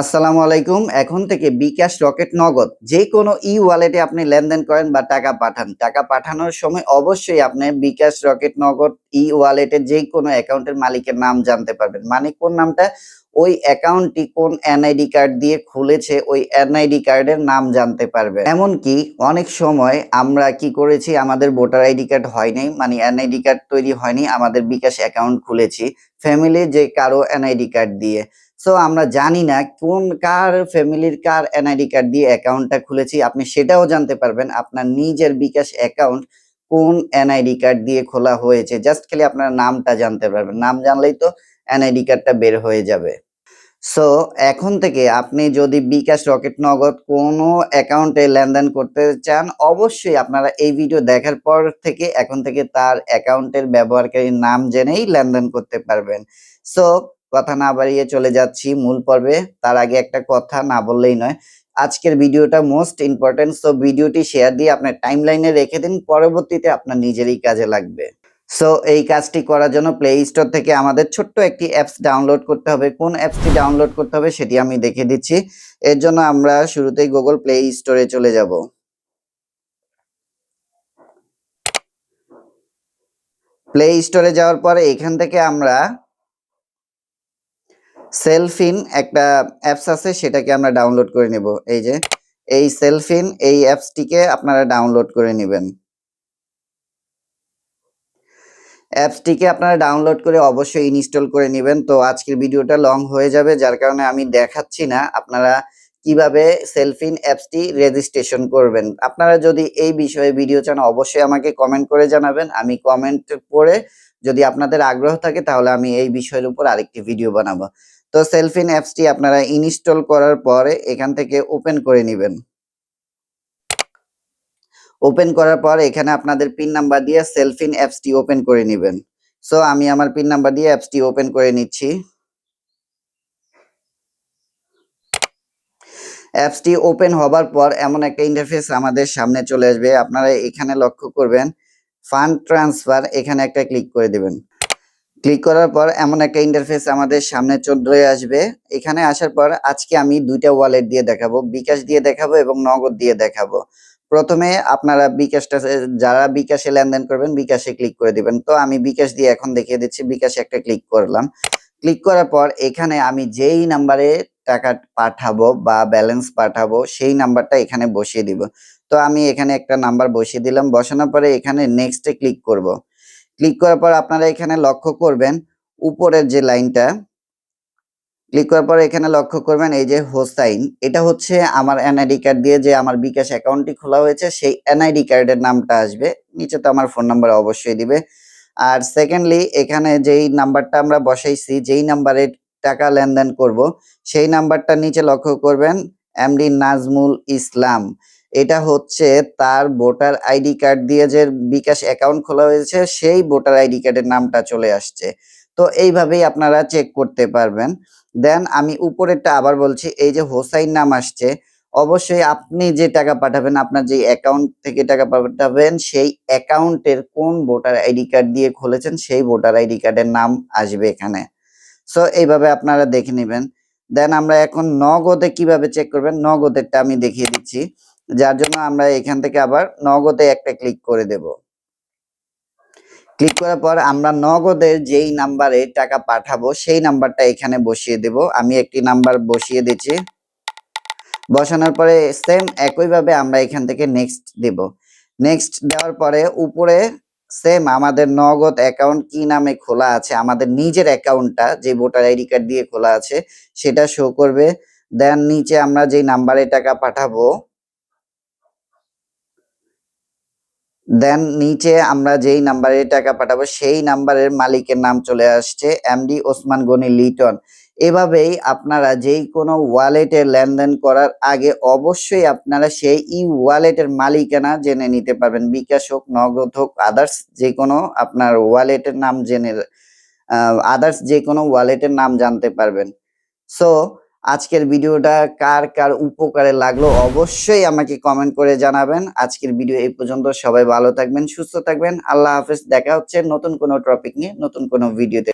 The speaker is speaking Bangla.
আসসালামু আলাইকুম। এখন থেকে বিকাশ রকেট নগদ যে কোনো ই ওয়ালেটে আপনি লেনদেন করেন বা টাকা পাঠান। টাকা পাঠানোর সময় অবশ্যই আপনি বিকাশ রকেট নগদ ই ওয়ালেটে যে কোনো অ্যাকাউন্টের মালিকের নাম জানতে পারবেন। মানে কোন নামটা? ওই অ্যাকাউন্টটি কোন এনআইডি কার্ড দিয়ে খুলেছে, ওই এনআইডি কার্ডের নাম জানতে পারবেন এমনকি অনেক সময় আমরা কি করেছি, আমাদের ভোটার আইডি কার্ড হয়নি মানে এনআইডি কার্ড তৈরি হয়নি, আমাদের বিকাশ অ্যাকাউন্ট খুলেছি, ফ্যামিলি যে কারও এনআইডি কার্ড দিয়ে। সো আমরা জানি না কোন কার ফ্যামিলির কার এনআইডি কার্ড দিয়ে অ্যাকাউন্টটা খুলেছি, আপনি সেটাও জানতে পারবেন আপনার নিজের বিকাশ অ্যাকাউন্ট কোন এনআইডি কার্ড দিয়ে খোলা হয়েছে। জাস্ট খালি আপনার নামটা জানতে পারবেন, নাম জানলেই তো এনআইডি কার্ডটা বের হয়ে যাবে। সো এখন থেকে আপনি যদি বিকাশ রকেট নগদ কোনো অ্যাকাউন্টে লেনদেন করতে চান, অবশ্যই আপনারা এই ভিডিও দেখার পর থেকে এখন থেকে তার অ্যাকাউন্টের ব্যবহারকারীর নাম জেনেই লেনদেন করতে পারবেন। সো কথা না বাড়িয়ে চলে যাচ্ছি মূল পর্বে। তার আগে একটা কথা না বললেই নয়, আজকের ভিডিওটা মোস্ট ইম্পর্টেন্ট সো ভিডিওটি শেয়ার দিয়ে আপনার টাইমলাইনে রেখে দিন, পরবর্তীতে আপনার নিজেরই কাজে লাগবে। সো এই কাজটি করার জন্য প্লে স্টোর থেকে আমাদের ছোট্ট একটি অ্যাপস ডাউনলোড করতে হবে। কোন অ্যাপসটি ডাউনলোড করতে হবে সেটি আমি দেখে দিচ্ছি। এর জন্য আমরা শুরুতেই গুগল প্লে স্টোরে চলে যাব। প্লে স্টোরে যাওয়ার পরে এখান থেকে আমরা সেলফিন একটা অ্যাপস আছে, সেটাকে আমরা ডাউনলোড করে নেব। এই যে, এই সেলফিন এই অ্যাপসটিকে আপনারা ডাউনলোড করে নেবেন। অ্যাপসটিকে আপনারা ডাউনলোড করে অবশ্যই ইনস্টল করে নেবেন। তো আজকের ভিডিওটা লং হয়ে যাবে, যার কারণে আমি দেখাচ্ছি না আপনারা কীভাবে সেলফিন অ্যাপসটি রেজিস্ট্রেশন করবেন। আপনারা যদি এই বিষয়ে ভিডিও চান, অবশ্যই আমাকে কমেন্ট করে জানাবেন। আমি কমেন্ট পড়ে যদি আপনাদের আগ্রহ থাকে, তাহলে আমি এই বিষয়ের উপর আরেকটি ভিডিও বানাবো। তো সেলফিন অ্যাপসটি আপনারা ইনস্টল করার পরে এখান থেকে ওপেন করে নেবেন। ওপেন করার পর এখানে আপনাদের পিন নাম্বার দিয়ে সেলফিন অ্যাপসটি ওপেন করে নেবেন। সো আমি আমার পিন নাম্বার দিয়ে অ্যাপসটি ওপেন করে নিচ্ছি। অ্যাপসটি ওপেন হবার পর এমন একটা ইন্টারফেস আমাদের সামনে চলে আসবে। আপনারা এখানে লক্ষ্য করবেন ফান্ড ট্রান্সফার এখানে একটা ক্লিক করে দেবেন। ক্লিক করার পর এমন একটা ইন্টারফেস আমাদের সামনে চলে আসবে। এখানে আসার পর আজকে আমি দুইটা ওয়ালেট দিয়ে দেখাবো। বিকাশ দিয়ে দেখাবো এবং নগদ দিয়ে দেখাবো। প্রথমে আপনারা বিকাশটা, যারা বিকাশে লেনদেন করবেন, বিকাশে ক্লিক করে দিবেন। তো আমি বিকাশ দিয়ে এখন দেখিয়ে দিচ্ছি, বিকাশে একটা ক্লিক করলাম। ক্লিক করার পর এখানে আমি যেই নাম্বারে টাকা পাঠাবো বা ব্যালেন্স পাঠাবো, সেই নাম্বারটা এখানে বসিয়ে দিব। তো আমি এখানে একটা নাম্বার বসিয়ে দিলাম। বসানোর পরে এখানে নেক্সটে ক্লিক করব। ক্লিক করার পর আপনারা এখানে লক্ষ্য করবেন, উপরের যে লাইনটা ক্লিক করার পর এখানে লক্ষ্য করবেন এই যে হোসাইন এটা হচ্ছে আমার এনআইডি কার্ড দিয়ে যে আমার বিকাশ অ্যাকাউন্টটি খোলা হয়েছে, সেই এনআইডি কার্ডের নামটা আসবে, নিচে তো আমার ফোন নাম্বার অবশ্যই দিবে। আর সেকেন্ডলি এখানে যেই নাম্বারটা আমরা বসাইছি, যেই নাম্বারে টাকা লেনদেন করব, সেই নাম্বারটা নিচে লক্ষ্য করবেন এমডি নাজমুল ইসলাম। এটা হচ্ছে তার ভোটার আইডি কার্ড দিয়ে যে বিকাশ অ্যাকাউন্ট খোলা হয়েছে, সেই ভোটার আইডি কার্ডের নামটা চলে আসছে। তো এইভাবেই আপনারা চেক করতে পারবেন। দেন আমি উপরেরটা আবার বলছি, এই যে হোসাইন নাম আসছে, অবশ্যই আপনি যে টাকা পাঠাবেন, আপনার যে অ্যাকাউন্ট থেকে টাকা পাঠাবেন, সেই অ্যাকাউন্টের কোন ভোটার আইডি কার্ড দিয়ে খুলেছেন, সেই ভোটার আইডি কার্ডের নাম আসবে এখানে। সো এইভাবে আপনারা দেখে নেবেন। দেন আমরা এখন নগদে কীভাবে চেক করবেন, নগদেরটা আমি দেখিয়ে দিচ্ছি। যার জন্য আমরা এখান থেকে আবার নগদে একটা ক্লিক করে দেব। ক্লিক করার পর আমরা নগদের যেই নাম্বারে টাকা পাঠাবো, সেই নাম্বারটা এখানে বসিয়ে দেব। আমি একটি নাম্বার বসিয়ে দিচ্ছি। বসানোর পরে সেম একইভাবে আমরা এখান থেকে নেক্সট দেব। নেক্সট দেওয়ার পরে উপরে সেম আমাদের নগদ অ্যাকাউন্ট কি নামে খোলা আছে, আমাদের নিজের অ্যাকাউন্টটা যে ভোটার আইডি কার্ড দিয়ে খোলা আছে, সেটা শো করবে। দেন নিচে আমরা যেই নাম্বারে টাকা পাঠাবো দেন নিচে আমরা যেই নাম্বারে টাকা পাঠাবো, সেই নাম্বারের মালিকের নাম চলে আসছে এমডি ওসমান গনি লিটন। এভাবেই আপনারা যেই কোনো ওয়ালেটে লেনদেন করার আগে অবশ্যই আপনারা সেই ই ওয়ালেটের মালিকানা জেনে নিতে পারবেন। বিকাশ হোক, নগদ হোক আদার্স যে কোনো আপনার ওয়ালেটের নাম জেনে আদার্স যে কোনো ওয়ালেটের নাম জানতে পারবেন। সো আজকের ভিডিওটা কার কার উপকারে লাগল অবশ্যই আমাকে কমেন্ট করে জানাবেন। আজকের ভিডিও এই পর্যন্ত, সবাই ভালো থাকবেন, সুস্থ থাকবেন। আল্লাহ হাফেজ, দেখা হচ্ছে নতুন কোনো টপিক নিয়ে, নতুন কোনো ভিডিওতে